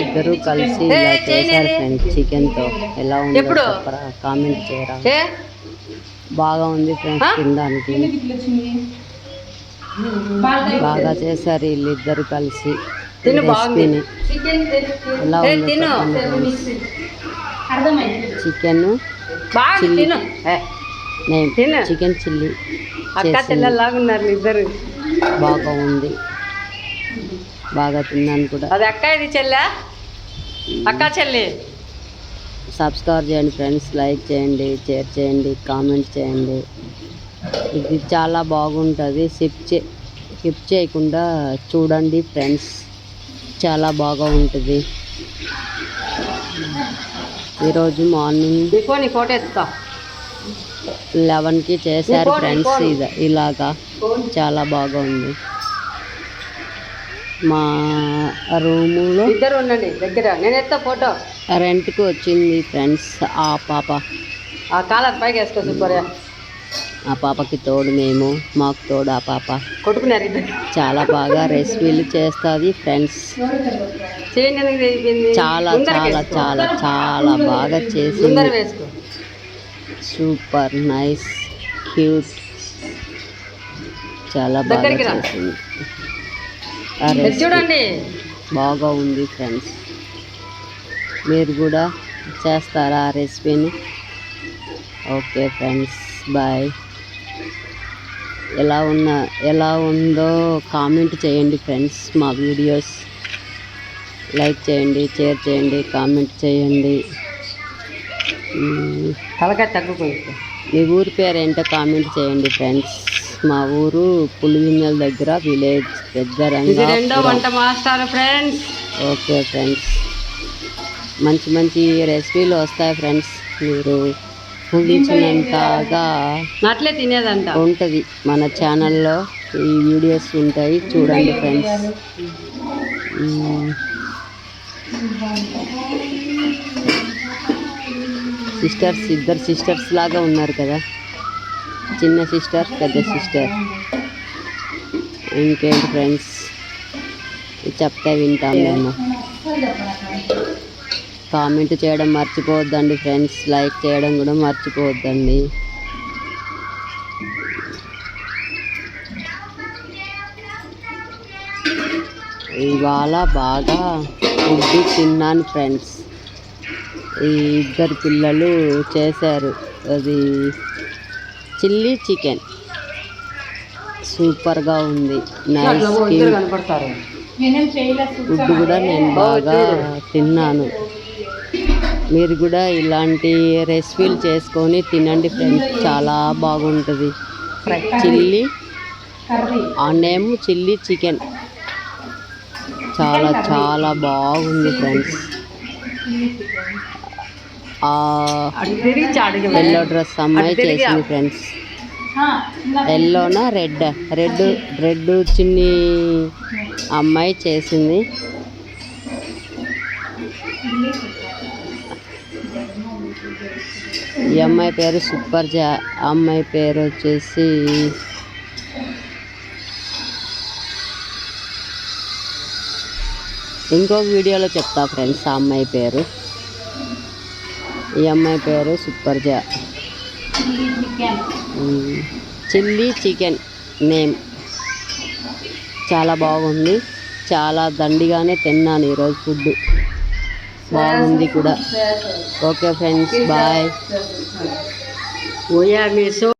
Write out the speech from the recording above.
ఇద్దరు కలిసి ఇలా చేశారు? ఫ్రెండ్స్. చికెన్తో ఎలా ఉందో కామెంట్ చేయరా? బాగా ఉంది ఫ్రెండ్స్? తినడానికి. బాగా చేశారు వీళ్ళిద్దరు కలిసి రెసిపీని. ఎలా ఉందో చికెన్ చిల్లీ. చికెన్ చిల్లీ బాగా ఉంది. బాగా తిన్నాను కూడా. అది అక్క ఇది చెల్లె? అక్క చెల్లి. సబ్స్క్రైబ్ చేయండి ఫ్రెండ్స్ లైక్ చేయండి షేర్ చేయండి కామెంట్ చేయండి. ఇది చాలా బాగుంటుంది. స్కిప్ చే స్కిప్ చేయకుండా చూడండి ఫ్రెండ్స్ చాలా బాగా ఉంటుంది. ఈరోజు మార్నింగ్ నీ ఫోటో ఎత్తుతా లెవెన్కి చేశారు ఫ్రెండ్స్. ఇది ఇలాగా. చాలా బాగా ఉంది మా రూములో. ఇద్దరు ఉండండి దగ్గర. నేను ఎత్తా ఫోటో. రెంట్కి వచ్చింది ఫ్రెండ్స్ ఆ పాప. ఆ కాలర్ పైకి వేసుకో సూపర్ ఆ పాపకి తోడు మేము మాకు తోడు ఆ పాప. కొట్టుకున్నారు ఇద్దరు. చాలా బాగా రెసిపీలు చేస్తుంది ఫ్రెండ్స్? చాలా చాలా. చాలా చాలా బాగా చేసింది. Super nice cute. చాలా బాగా. చేసింది. చూడండి. బాగా ఉంది ఫ్రెండ్స్. మీరు కూడా చేస్తారా ఆ రెసిపీని? Okay friends bye. ఎలా ఉన్న ఎలా ఉందో కామెంట్ చేయండి ఫ్రెండ్స్ మా వీడియోస్. లైక్ చేయండి షేర్ చేయండి కామెంట్ చేయండి. తలకాయ తగ్గుకుంది మీ ఊరి పేరు ఏంటో కామెంట్ చేయండి ఫ్రెండ్స్. మా ఊరు పులిగిన్నెల దగ్గర విలేజ్ రెండో వంట మాస్టర్ ఫ్రెండ్స్. Okay friends. మంచి మంచి రెసిపీలు వస్తాయి ఫ్రెండ్స్. మీరు ఊహించినంతగా అట్లే తినేదంట. ఉంటుంది మన ఛానల్లో. ఈ వీడియోస్ ఉంటాయి. చూడండి ఫ్రెండ్స్. సిస్టర్స్ ఇద్దరు సిస్టర్స్ లాగా ఉన్నారు కదా. చిన్న సిస్టర్ పెద్ద సిస్టర్. ఇంకేంటి ఫ్రెండ్స్? చెప్తే వింటాం మేము. కామెంట్ చేయడం మర్చిపోవద్దండి ఫ్రెండ్స్. లైక్ చేయడం కూడా మర్చిపోవద్దండి. ఇవాళ బాగా ఉడ్డి తిన్నాను ఫ్రెండ్స్. ఈ ఇద్దరు పిల్లలు చేశారు. అది చిల్లీ చికెన్. సూపర్గా ఉంది. నైస్ ఫుడ్ కూడా నేను బాగా తిన్నాను. మీరు కూడా ఇలాంటి రెసిపీలు చేసుకొని తినండి ఫ్రెండ్స్. చాలా బాగుంటుంది. చిల్లీ. ఆ నేమ్ చిల్లీ చికెన్. చాలా చాలా బాగుంది ఫ్రెండ్స్. ఎల్లో డ్రెస్ అమ్మాయి చేసింది ఫ్రెండ్స్ ఎల్లోనా రెడ్ రెడ్ రెడ్ చిన్ని అమ్మాయి చేసింది. ఈ అమ్మాయి పేరు సూపర్ జా అమ్మాయి పేరు వచ్చేసి ఇంకొక వీడియోలో చెప్తా ఫ్రెండ్స్ ఆ అమ్మాయి పేరు. ఈ అమ్మాయి పేరు సూపర్ చిల్లీ చికెన్ నేమ్. చాలా బాగుంది. చాలా దండిగానే తిన్నాను ఈరోజు ఫుడ్. బాగుంది కూడా. Okay friends bye. ఓయా మీ సో